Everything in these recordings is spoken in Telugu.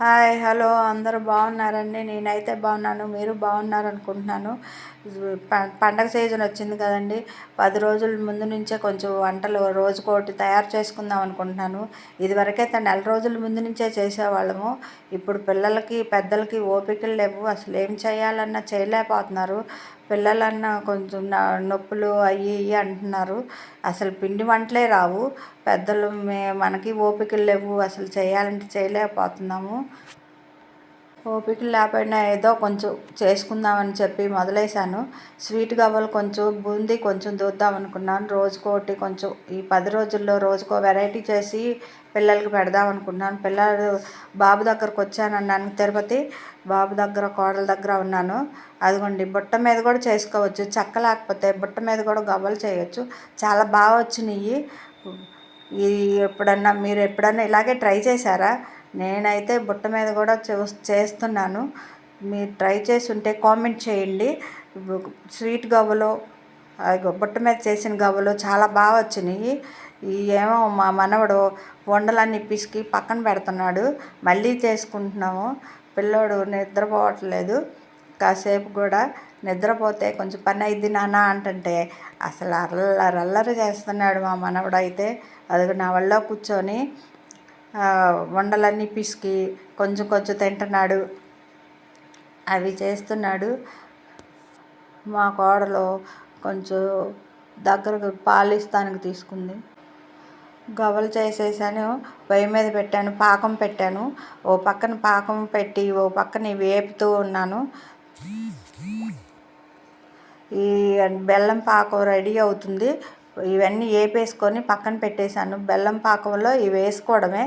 హాయ్ హలో అందరూ బాగున్నారండి? నేనైతే బాగున్నాను మీరు బాగున్నారు అనుకుంటున్నాను ప- పండగ సీజన్ వచ్చింది కదండి. పది రోజుల ముందు నుంచే కొంచెం వంటలు రోజుకోటి తయారు చేసుకుందాం అనుకుంటున్నాను. ఇదివరకైతే నెల రోజుల ముందు నుంచే చేసేవాళ్ళము. ఇప్పుడు పిల్లలకి పెద్దలకి ఓపికలు లేవు. అసలు ఏం చేయాలన్నా చేయలేకపోతున్నారు. పిల్లలన్నా కొంచెం నొప్పులు అవి ఇవి అంటున్నారు. అసలు పిండి వంటలే రావు. పెద్దలు మే మనకి ఓపికలు లేవు. అసలు చేయాలంటే చేయలేకపోతున్నాము. ఓపిక లేకపోయినా ఏదో కొంచెం చేసుకుందామని చెప్పి మొదలేశాను. స్వీట్ గవ్వలు కొంచెం బూందీ కొంచెం దూద్దాం అనుకున్నాను. రోజుకోటి కొంచెం ఈ పది రోజుల్లో రోజుకో వెరైటీ చేసి పిల్లలకి పెడదాం అనుకున్నాను. పిల్లలు బాబు దగ్గరకు వచ్చానన్నాను తిరుపతి బాబు దగ్గర కోడల దగ్గర ఉన్నాను. అదిగోండి బుట్ట మీద కూడా చేసుకోవచ్చు. చెక్క లేకపోతే బుట్ట మీద కూడా గవ్వలు చేయొచ్చు. చాలా బాగా వచ్చినాయి. ఈ ఎప్పుడన్నా మీరు ఎప్పుడన్నా ఇలాగే ట్రై చేశారా? నేనైతే బుట్ట మీద కూడా చేస్తున్నాను. మీరు ట్రై చేసి ఉంటే కామెంట్ చేయండి. స్వీట్ గవ్వలు బుట్ట మీద చేసిన గవ్వలు చాలా బాగా వచ్చినాయి. ఈ ఏమో మా మనవడు వండలన్నీ పిసికి పక్కన పెడుతున్నాడు. మళ్ళీ చేసుకుంటున్నాము. పిల్లోడు నిద్రపోవట్లేదు. కాసేపు కూడా నిద్రపోతే కొంచెం పని అయింది నాన్న అంటుంటే అసలు అల్లరల్లరి చేస్తున్నాడు మా మనవడు అయితే. అది నా వల్ల కూర్చొని వండలన్నీ పిసికి కొంచెం కొంచెం తింటున్నాడు. అవి చేస్తున్నాడు. మా కోడలు కొంచెం దగ్గరకు పాలిస్తానికి తీసుకుంది. గవ్వలు చేసేసాను పొయ్యి మీద పెట్టాను పాకం పెట్టాను. ఓ పక్కన పాకం పెట్టి ఓ పక్కన వేపుతూ ఉన్నాను. ఈ బెల్లం పాకం రెడీ అవుతుంది. ఇవన్నీ వేపేసుకొని పక్కన పెట్టేశాను. బెల్లం పాకంలో ఇవి వేసుకోవడమే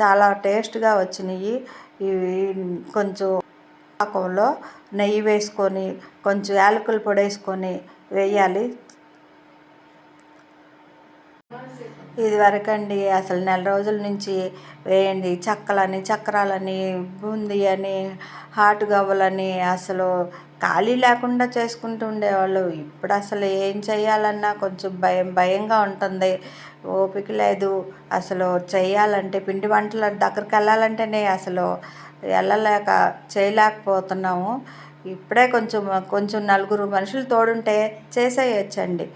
చాలా టేస్ట్గా వచ్చినాయి. ఇవి కొంచెం పాకంలో నెయ్యి వేసుకొని కొంచెం యాలకుల పొడి వేసుకొని వేయాలి. ఇది వరకండి అసలు నెల రోజుల నుంచి వేయండి చక్కలని చక్రాలని బూందీ అని హాట్ గవ్వలని అసలు ఖాళీ లేకుండా చేసుకుంటూ ఉండేవాళ్ళు. ఇప్పుడు అసలు ఏం చేయాలన్నా కొంచెం భయం భయంగా ఉంటుంది. ఓపిక లేదు. అసలు చేయాలంటే పిండి వంటల దగ్గరికి వెళ్ళాలంటేనే అసలు వెళ్ళలేక చేయలేకపోతున్నాము. ఇప్పుడే కొంచెం కొంచెం నలుగురు మనుషులు తోడుంటే చేసేయచ్చండి.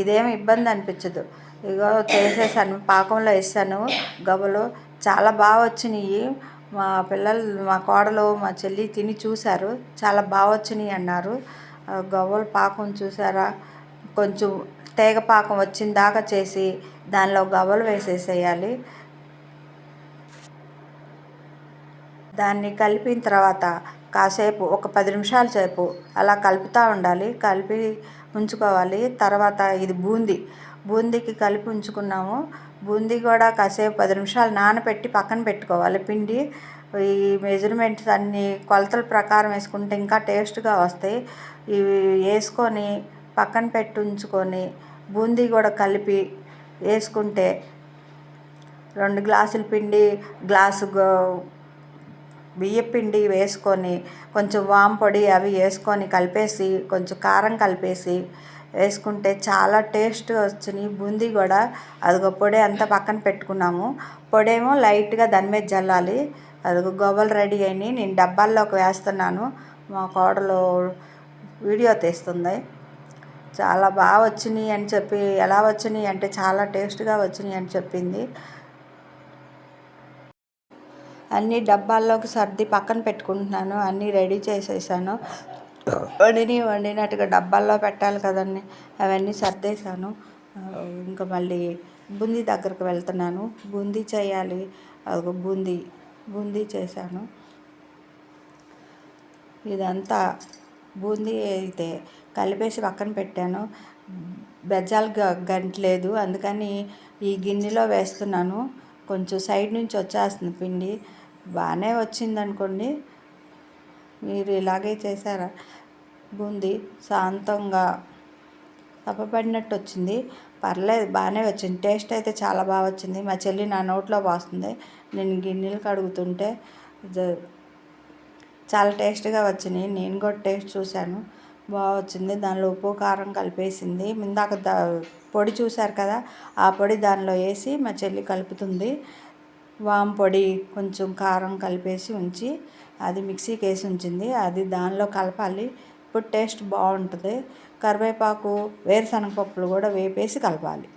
ఇదేమి ఇబ్బంది అనిపించదు. ఇగో చేసేసాను పాకంలో వేసాను. గవ్వలు చాలా బాగా వచ్చినాయి. మా పిల్లలు మా కోడలు మా చెల్లి తిని చూశారు. చాలా బాగా వచ్చినాయి అన్నారు. గవ్వల పాకం చూసారా? కొంచెం తేగ పాకం వచ్చిన దాకా చేసి దానిలో గవ్వలు వేసేసేయాలి. దాన్ని కలిపిన తర్వాత కాసేపు ఒక పది నిమిషాల సేపు అలా కలుపుతూ ఉండాలి. కలిపి ఉంచుకోవాలి. తర్వాత ఇది బూందీ. బూందీకి కలిపి ఉంచుకున్నాము. బూందీ కూడా కాసేపు పది నిమిషాలు నానబెట్టి పక్కన పెట్టుకోవాలి. పిండి ఈ మెజర్మెంట్స్ అన్నీ కొలతల ప్రకారం వేసుకుంటే ఇంకా టేస్ట్గా వస్తాయి. ఇవి వేసుకొని పక్కన పెట్టి ఉంచుకొని బూందీ కూడా కలిపి వేసుకుంటే రెండు గ్లాసుల పిండి గ్లాసు బియ్యపిండి పిండి వేసుకొని కొంచెం వాంపొడి పొడి అవి వేసుకొని కలిపేసి కొంచెం కారం కలిపేసి వేసుకుంటే చాలా టేస్ట్ వచ్చినాయి బూందీ కూడా. అదిగో పొడి అంతా పక్కన పెట్టుకున్నాము. పొడేమో లైట్గా దాని మీద జల్లాలి. అదిగో గొవ్వలు రెడీ అయినాయి. నేను డబ్బాల్లోకి వేస్తున్నాను. మా కోడలు వీడియో తీస్తుంది. చాలా బాగా వచ్చినాయి అని చెప్పి ఎలా వచ్చినాయి అంటే చాలా టేస్ట్గా వచ్చినాయి అని చెప్పింది. అన్నీ డబ్బాల్లోకి సర్ది పక్కన పెట్టుకుంటున్నాను. అన్నీ రెడీ చేసేసాను. వండిని వండినట్టుగా డబ్బాల్లో పెట్టాలి కదండి. అవన్నీ సర్దేశాను. ఇంకా మళ్ళీ బూందీ దగ్గరకు వెళ్తున్నాను. బూందీ చేయాలి. అదిగో బూందీ బూందీ చేశాను. ఇదంతా బూందీ అయితే కలిపేసి పక్కన పెట్టాను. బెజ్జాలు గ- గంటలేదు అందుకని ఈ గిన్నెలో వేస్తున్నాను. కొంచెం సైడ్ నుంచి వచ్చేస్తుంది పిండి. బాగానే వచ్చింది అనుకోండి మీరు ఇలాగే చేశారా? బూంది శాంతంగా తప్పపడినట్టు వచ్చింది పర్లేదు బాగానే వచ్చింది. టేస్ట్ అయితే చాలా బాగా వచ్చింది. మా చెల్లి నా నోట్లో పోస్తుంది. నేను గిన్నెలు కడుగుతుంటే చాలా టేస్ట్గా వచ్చినాయి. నేను కూడా టేస్ట్ చూశాను. బాగా వచ్చింది. దానిలో ఉప్పు కారం కలిపేసింది. ఇందాక పొడి చూశారు కదా? ఆ పొడి దానిలో వేసి మా చెల్లి కలుపుతుంది. వామ్ పొడి కొంచెం కారం కలిపేసి ఉంచి అది మిక్సీకి వేసి ఉంచింది. అది దానిలో కలపాలి. ఇప్పుడు టేస్ట్ బాగుంటుంది. కరివేపాకు వేరుశనగ పప్పులు కూడా వేపేసి కలపాలి.